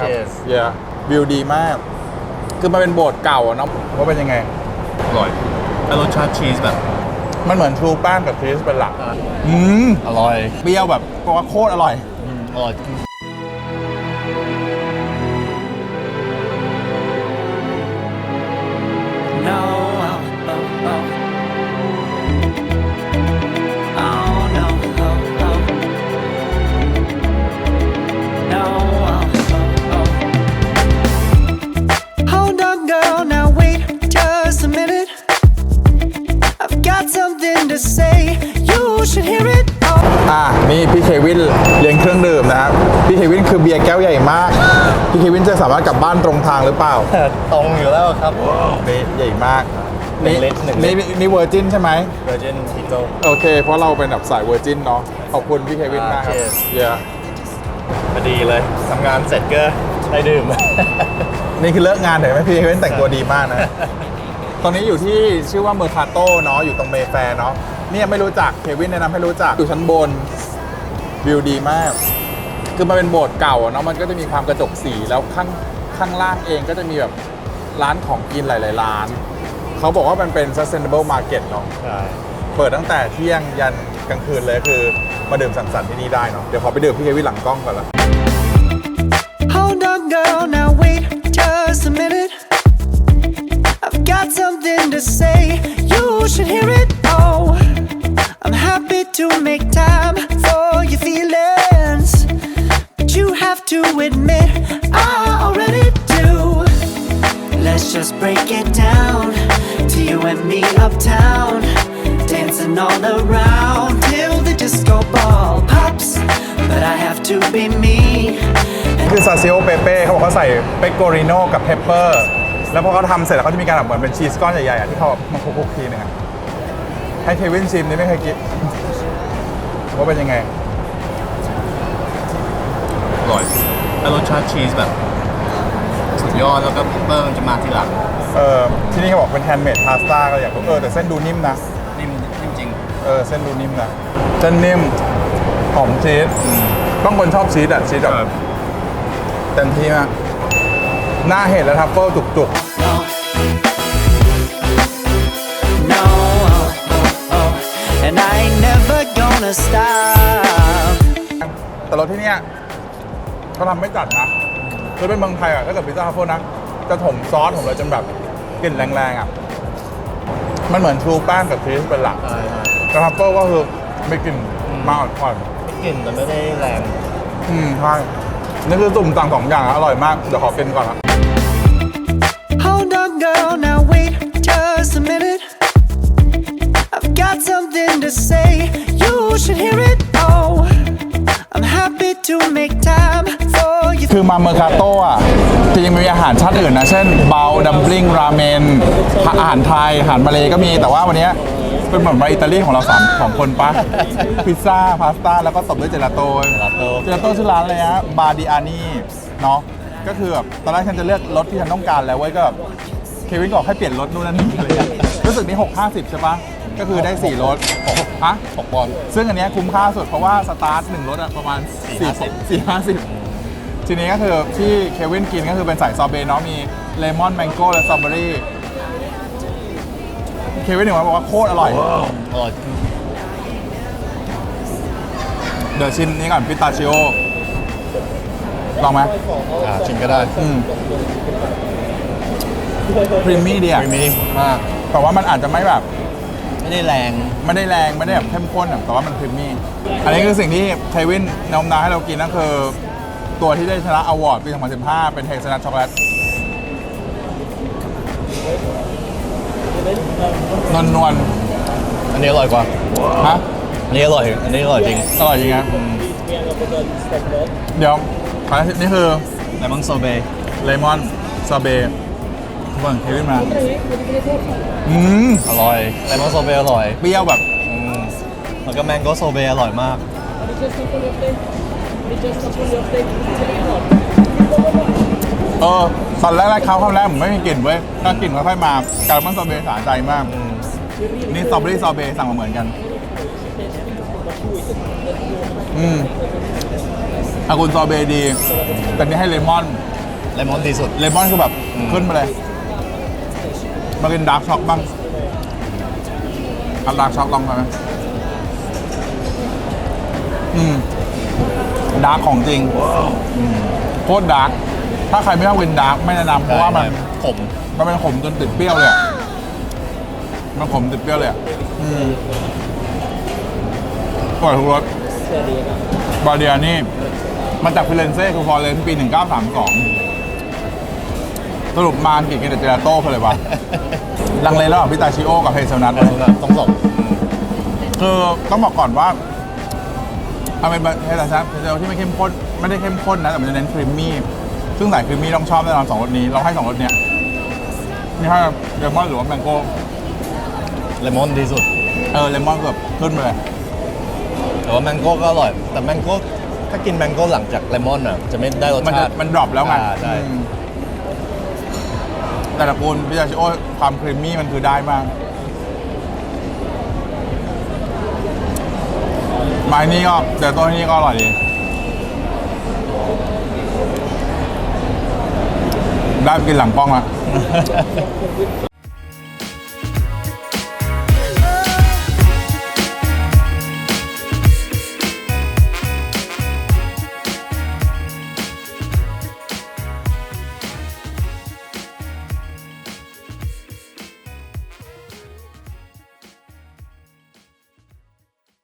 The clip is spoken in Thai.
Cheers เยอะวิวดีมาก คือมันเป็นโบสถ์เก่าอะเนาะว่าเป็นยังไง อร่อยแล้วรสชาติชีสแบบ มันเหมือนชูแป้งกับชีสเป็นหลัก อืม อร่อย เปรี้ยวแบบว่าโคตรอร่อย อร่อย something to say, you should hear it. Oh. อะนี่พี่เควินเลี้ยงเครื่องดื่มนะครับ พี่เควินคือเบียร์แก้วใหญ่มาก พี่เควินจะสามารถกลับบ้านตรงทางหรือเปล่าตรงอยู่แล้วครับนี่ใหญ่มากหนึ่งลิตรหนึ่งลินี่ตร นี่เวอร์จินใช่ไหม Virgin Tito โอเค เพราะเราเป็นแบบสายเวอร์จินเนาะขอบคุณพี่เควินมากครับอ่า cheers เยอะพอดีเลยทำงานเสร็จก็ได้ดื่ม นี่คือเลิกงานเห็นไหมพี่เควินแต่งตัวดีมากนะ ตอนนี้อยู่ที่ชื่อว่าเมอร์คาโตเนาะอยู่ตรงเมแฟร์เนาะเนี่ยไม่รู้จักเควินแนะนำให้รู้จักอยู่ชั้นบนวิวดีมาก คือมันเป็นโบสถ์เก่าอะเนาะมันก็จะมีความกระจกสีแล้วข้างข้างล่างเองก็จะมีแบบร้านของกินหลาย ๆ ร้าน เขาบอกว่ามันเป็น sustainable market เนาะใช่เปิดตั้งแต่เที่ยงยันกลางคืนเลยคือมาดื่มสังสรรค์ที่นี่ได้เนาะเดี๋ยวขอไปดื่มพี่เควินหลังกล้องก่อนละ Hold on, girl, now wait got something to say, you should hear it. Oh, I'm happy to make time for your feelings, but you have to admit I already do. Let's just break it down to you and me uptown, dancing all around till the disco ball pops. But I have to be me. คือซาซิโอเปเป้เขาบอกเขาใส่เปกโกริโนกับเพปเปอร์ แล้วพอเขาทำเสร็จแล้วเขาจะมีการแบบเหมือนเป็นชีสก้อนใหญ่ๆอะที่เขาแบบมาคลุกๆทีนึงอะให้เควินชิมนี่ไม่เคยกินว่าเป็นยังไงอร่อยแล้วรสชาติชีสแบบ สุดยอดแล้วก็เปอร์มันจะมาทีหลังเออที่นี่เขาบอกเป็นแฮนด์เมดพาสต้าก็อยากรู้เออแต่เส้นดูนิ่มนะนิ่มนิ่มจริงเออเส้นดูนิ่มนะเส้นนิ่มหอมชีสต้องคนชอบชีสอะชีสแบบครับเต็มที่มาก หน้าเห็ดและทัฟเฟิลจุก No. No, oh, oh, oh. and I ain't never gonna stop. ๆแต่รสที่เนี้ยเขาทำไม่จัดนะคือเป็นเมืองไทยอะถ้าเกิดพิซซ่าทัฟเฟิลนะ จะถมซอสผมเลยจนแบบกลิ่นแรงๆอะมันเหมือนชูแป้งกับชีสเป็นหลักใช่ใช่แต่ทัฟเฟิลก็คือไม่กลิ่นมาอ่อนกลิ่นมันไม่ได้แรง ๆอืมใช่นี่คือตุ่มต่างสองอย่างอะอร่อยมาก เดี๋ยวขอกินก่อนนะ Hold on, girl, now wait just a minute. I've got something to say, you should hear it. Oh, I'm happy to make time for you. คือมาเมอร์คาโตอะจริงมีอาหารชาติอื่นนะ เช่นเบลดัมปลิงราเมน อาหารไทย อาหารมาเลยก็มี แต่ว่าวันเนี้ยเป็นเหมือนมาอิตาลีของเราสามสองคนปะพิซซ่า พาสต้า แล้วก็ตบด้วยเจลาโต้ลาโต้ เจลาโต้ชื่อร้านอะไรนะ บาดิอานี่ เนาะ ก็คือแบบตอนแรกฉันจะเลือกรสที่ฉันต้องการแล้วเว้ยก็แบบ เควินก็บอกให้เปลี่ยนรสนู่นนั่นนี่อะไรเงี้ยรู้สึกนี่6 50ใช่ปะก็คือได้4รสฮะหกปอนด์ซึ่งอันเนี้ยคุ้มค่าสุดเพราะว่าสตาร์ทหนึ่งรถอะประมาณ4 4 50ทีนี้ก็คือที่เควินกินก็คือเป็นสายซอเบต์เนาะมีเลมอนแมงโก้และสตรอเบอรี่เควินหนึ่งมาบอกว่าโคตรอร่อยอร่อยเดี๋ยวชิมนี้ก่อนพิตาชิโอลองไหมอ่าชิมก็ได้อืม พรีมี่ดีอะครีมมี่มาก แต่ว่ามันอาจจะไม่แบบ ไม่ได้แรง ไม่ได้แรงไม่ได้แบบเข้มข้นอะแต่ว่ามันพรีมี่ อันนี้คือสิ่งที่เควินแนำนาให้เรากินนั่นคือ ตัวที่ได้ชนะอวอร์ดปี 2015 เป็นเฮซนัทช็อกโกแลตนวลนวลอันนี้อร่อยกว่า ๆฮะอันนี้อร่อย อันนี้อร่อยจริงอร่อยจริงครับเดี๋ยวขอนี่คือ เลมอนโซเบเลมอนซาเบ ย์เบิ่งเควินมาอืมอร่อยเลมอนโซเบอร่อยเปรี้ยวแบบอืมแล้วก็แมงโก้โซเบอร่อยมาก เออตอนแรกๆเขาคำแรกผมไม่มีกลิ่นเว้ยถ้ากลิ่นค่อยๆมากาเลมอนซอเบย์สาใจมาก นี่สตรอเบอรี่ซอเบย์สั่งมาเหมือนกัน อืมอากุนซอเบดี แต่นี่ให้เลมอน เลมอนดีสุด เลมอนคือแบบอืมขึ้นมาเลย มากินดาร์กช็อกบ้างเอาดาร์กช็อกลองกันไหมอืมดาร์กของจริงอืมโคตรดาร์กถ้าใครไม่ชอบกินดาร์กไม่แนะนำเพราะว่ามันขมมันเป็นขมจนติดเปรี้ยวเลยอะมันขมติดเปรี้ยวเลยอะอืมอร่อยทุกรสบาเดียนี่มาจากฟิเรนเซ่คือฟอเรนซ์ปี 1932 สรุปมาอังกฤษกินแต่เจลาโต้เพราะอะไรวะ ลังเลระหว่างพิตาชิโอกับเฮเซลนัทเลยต้องส่งคือต้องบอกก่อนว่าเอาเป็นเฮเซลนัทเฮเซลที่ไม่เข้มข้นไม่ได้เข้มข้นนะ แต่มันจะเน้นครีมมี่ ซึ่งสายครีมมี่ต้องชอบแน่นอนสองรสนี้ เราให้สองรสเนี้ยนี่ให้เลมอนหรือว่าแมงโก้เลมอนดีสุด เออเลมอนแบบขึ้นมาเลยแต่ว่าแมงโก้ก็อร่อย แต่แมงโก้ถ้ากินแมงโก้หลังจากเลมอนอะจะไม่ได้รสมันจะชาติมันดรอปแล้วไงอ่าใช่อืม แต่ละคูนพิซซ่าชิโอความครีมมี่มันคือได้มากไม้นี้ก็แต่ตัวนี้ก็อร่อยดีได้ไปกินหลังกล้องละ